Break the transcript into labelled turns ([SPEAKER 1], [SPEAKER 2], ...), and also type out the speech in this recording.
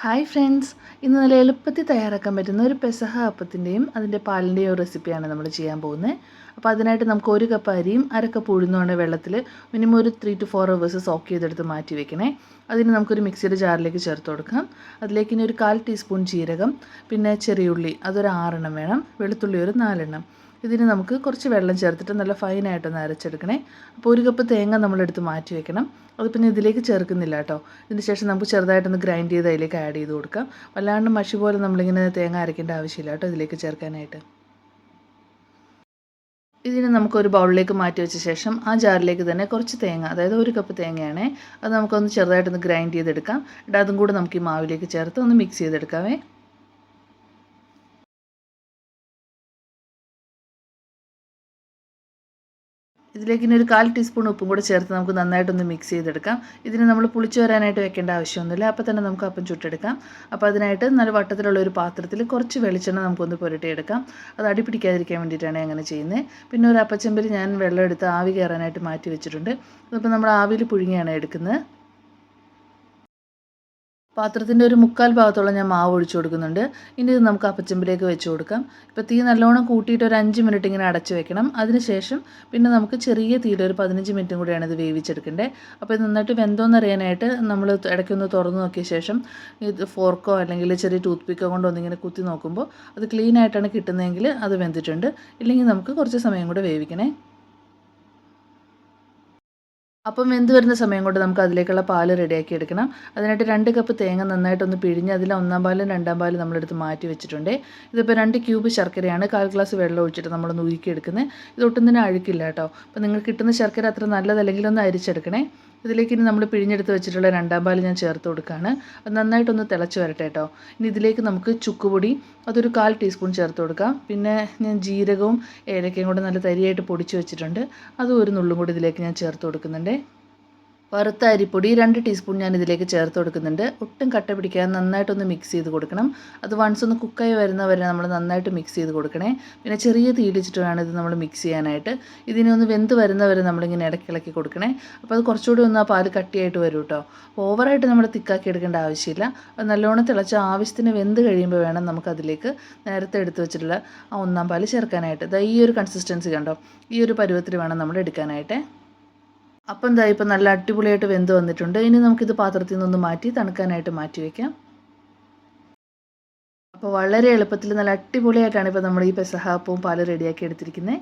[SPEAKER 1] Hi friends. ഇന്ന് നല്ല എളുപ്പത്തിൽ തയ്യാറാക്കാൻ പറ്റുന്ന ഒരു പെസഹ അപ്പത്തിന്റെയും അതിന്റെ പാലിന്റെയും റെസിപ്പിയാണ് നമ്മൾ ചെയ്യാൻ പോകുന്നത്. അപ്പോൾ അതിനായിട്ട് നമുക്ക് ഒരു കപ്പ് അരിയും അര കപ്പ് ഉഴുന്നുമാണ് വെള്ളത്തിൽ മിനിമം ഒരു three to four hours soak ചെയ്തെടുത്ത് മാറ്റി വെക്കണേ. അതിന് നമുക്കൊരു മിക്സിയുടെ ജാറിലേക്ക് ചേർത്ത് കൊടുക്കാം. അതിലേക്ക് ഇനി ഒരു കാൽ ടീസ്പൂൺ ജീരകം പിന്നെ ചെറിയുള്ളി അതൊരു ആറെണ്ണം വേണം. വെളുത്തുള്ളി ഒരു നാലെണ്ണം. ഇതിന് നമുക്ക് കുറച്ച് വെള്ളം ചേർത്തിട്ട് നല്ല ഫൈനായിട്ടൊന്ന് അരച്ചെടുക്കണേ. അപ്പോൾ ഒരു കപ്പ് തേങ്ങ നമ്മളെടുത്ത് മാറ്റി വെക്കണം. അത് പിന്നെ ഇതിലേക്ക് ചേർക്കുന്നില്ല കേട്ടോ. ഇതിന് ശേഷം നമുക്ക് ചെറുതായിട്ടൊന്ന് ഗ്രൈൻഡ് ചെയ്ത് അതിലേക്ക് ആഡ് ചെയ്ത് കൊടുക്കാം. വല്ലാണ്ട് മഷി പോലെ നമ്മളിങ്ങനെ തേങ്ങ അരയ്ക്കേണ്ട ആവശ്യമില്ല കേട്ടോ ഇതിലേക്ക് ചേർക്കാനായിട്ട്. ഇതിന് നമുക്കൊരു ബൗളിലേക്ക് മാറ്റി വെച്ച ശേഷം ആ ജാറിലേക്ക് തന്നെ കുറച്ച് തേങ്ങ അതായത് ഒരു കപ്പ് തേങ്ങയാണേ അത് നമുക്കൊന്ന് ചെറുതായിട്ടൊന്ന് ഗ്രൈൻഡ് ചെയ്തെടുക്കാം. എന്നിട്ട് അതും കൂടെ നമുക്ക് ഈ മാവിലേക്ക് ചേർത്ത് ഒന്ന് മിക്സ് ചെയ്തെടുക്കാവേ. ഇതിലേക്ക് ഇനി ഒരു കാൽ ടീസ്പൂൺ ഉപ്പും കൂടെ ചേർത്ത് നമുക്ക് നന്നായിട്ടൊന്ന് മിക്സ് ചെയ്തെടുക്കാം. ഇതിന് നമ്മൾ പുളിച്ചു വരാനായിട്ട് വെക്കേണ്ട ആവശ്യമൊന്നുമില്ല. അപ്പോൾ തന്നെ നമുക്ക് അപ്പം ചുട്ടെടുക്കാം. അപ്പോൾ അതിനായിട്ട് നല്ല വട്ടത്തിലുള്ള ഒരു പാത്രത്തിൽ കുറച്ച് വെളിച്ചെണ്ണ നമുക്കൊന്ന് പുരട്ടിയെടുക്കാം. അത് അടിപിടിക്കാതിരിക്കാൻ വേണ്ടിയിട്ടാണ് അങ്ങനെ ചെയ്യുന്നത്. പിന്നെ ഒരു അപ്പച്ചമ്പിൽ ഞാൻ വെള്ളം എടുത്ത് ആവി കയറാനായിട്ട് മാറ്റി വെച്ചിട്ടുണ്ട്. അതിപ്പോൾ നമ്മൾ ആവിയിൽ പുഴുങ്ങിയാണ് എടുക്കുന്നത്. പാത്രത്തിന്റെ ഒരു മുക്കാൽ ഭാഗത്തോളം ഞാൻ മാവ് ഒഴിച്ചു കൊടുക്കുന്നുണ്ട്. ഇനി ഇത് നമുക്ക് അപ്പച്ചമ്പിലേക്ക് വെച്ച് കൊടുക്കാം. ഇപ്പോൾ തീ നല്ലോണം കൂട്ടിയിട്ട് ഒരു അഞ്ച് മിനിറ്റ് ഇങ്ങനെ അടച്ചു വെക്കണം. അതിനുശേഷം പിന്നെ നമുക്ക് ചെറിയ തീയിൽ ഒരു പതിനഞ്ച് മിനിറ്റും കൂടിയാണ് ഇത് വേവിച്ചെടുക്കേണ്ടത്. അപ്പോൾ ഇത് നന്നായിട്ട് വെന്തോന്നറിയാനായിട്ട് നമ്മൾ ഇടയ്ക്കൊന്ന് തുറന്നു നോക്കിയ ശേഷം ഇത് ഫോർക്കോ അല്ലെങ്കിൽ ചെറിയ ടൂത്ത് പിക്കോ കൊണ്ടോ ഒന്നിങ്ങനെ കുത്തി നോക്കുമ്പോൾ അത് ക്ലീൻ ആയിട്ടാണ് കിട്ടുന്നതെങ്കിൽ അത് വെന്തിട്ടുണ്ട്. ഇല്ലെങ്കിൽ നമുക്ക് കുറച്ച് സമയം കൂടെ വേവിക്കണേ. അപ്പം വെന്ത് വരുന്ന സമയം കൊണ്ട് നമുക്ക് അതിലേക്കുള്ള പാൽ റെഡിയാക്കി എടുക്കണം. അതിനായിട്ട് രണ്ട് കപ്പ് തേങ്ങ നന്നായിട്ടൊന്ന് പിഴിഞ്ഞ് അതിൽ ഒന്നാം പാലും രണ്ടാം പാലും നമ്മളെടുത്ത് മാറ്റി വെച്ചിട്ടുണ്ട്. ഇതിപ്പോൾ രണ്ട് ക്യൂബ് ശർക്കരയാണ്. കാൽ ഗ്ലാസ് വെള്ളം ഒഴിച്ചിട്ട് നമ്മളൊന്ന് ഉരുക്കിയെടുക്കുന്നത് ഇത് ഒട്ടും തന്നെ അഴുക്കില്ല കേട്ടോ. അപ്പോൾ നിങ്ങൾക്ക് കിട്ടുന്ന ശർക്കര അത്ര നല്ലതല്ലെങ്കിൽ ഒന്ന് അരിച്ചെടുക്കണേ. ഇതിലേക്ക് ഇനി നമ്മൾ പിഴിഞ്ഞെടുത്ത് വെച്ചിട്ടുള്ള രണ്ടാം പാൽ ഞാൻ ചേർത്ത് കൊടുക്കുകയാണ് അത് നന്നായിട്ടൊന്ന് തിളച്ച് വരട്ടെ കേട്ടോ. ഇനി ഇതിലേക്ക് നമുക്ക് ചുക്കുപൊടി അതൊരു കാൽ ടീസ്പൂൺ ചേർത്ത് കൊടുക്കാം. പിന്നെ ഞാൻ ജീരകവും ഏലക്കയും കൂടെ നല്ല തരിയായിട്ട് പൊടിച്ച് വെച്ചിട്ടുണ്ട്. അതും ഒരു നുള്ളും കൂടി ഇതിലേക്ക് ഞാൻ ചേർത്ത് കൊടുക്കുന്നുണ്ട്. വറുത്ത അരിപ്പൊടി രണ്ട് ടീസ്പൂൺ ഞാൻ ഇതിലേക്ക് ചേർത്ത് കൊടുക്കുന്നുണ്ട്. ഒട്ടും കട്ട പിടിക്കാതെ നന്നായിട്ടൊന്ന് മിക്സ് ചെയ്ത് കൊടുക്കണം. അത് വൺസ് ഒന്ന് കുക്കായി വരുന്നവരെ നമ്മൾ നന്നായിട്ട് മിക്സ് ചെയ്ത് കൊടുക്കണേ. പിന്നെ ചെറിയ തീയിലിച്ചിട്ട് വേണം ഇത് നമ്മൾ മിക്സ് ചെയ്യാനായിട്ട്. ഇതിനെ ഒന്ന് വെന്ത് വരുന്നവരെ നമ്മളിങ്ങനെ ഇടയ്ക്കിളക്കി കൊടുക്കണേ. അപ്പോൾ അത് കുറച്ചുകൂടി ഒന്ന് ആ പാൽ കട്ടിയായിട്ട് വരും കേട്ടോ ഓവറായിട്ട് നമ്മൾ തിക്കാക്കി എടുക്കേണ്ട ആവശ്യമില്ല. അത് നല്ലോണം തിളച്ച ആവശ്യത്തിന് വെന്ത് കഴിയുമ്പോൾ വേണം നമുക്കതിലേക്ക് നേരത്തെ എടുത്ത് വെച്ചിട്ടുള്ള ആ ഒന്നാം പാൽ ചേർക്കാനായിട്ട്. ഈ ഒരു കൺസിസ്റ്റൻസി കണ്ടോ? ഈ ഒരു പരുവത്തിൽ വേണം നമ്മൾ എടുക്കാനായിട്ട്. അപ്പം എന്താ ഇപ്പം നല്ല അടിപൊളിയായിട്ട് വെന്ത് വന്നിട്ടുണ്ട്. ഇനി നമുക്കിത് പാത്രത്തിൽ നിന്നൊന്ന് മാറ്റി തണുക്കാനായിട്ട് മാറ്റി വയ്ക്കാം അപ്പോൾ വളരെ എളുപ്പത്തിൽ നല്ല അടിപൊളിയായിട്ടാണ് ഇപ്പോൾ നമ്മൾ ഈ പെസഹാപ്പവും പാൽ റെഡിയാക്കി എടുത്തിരിക്കുന്നത്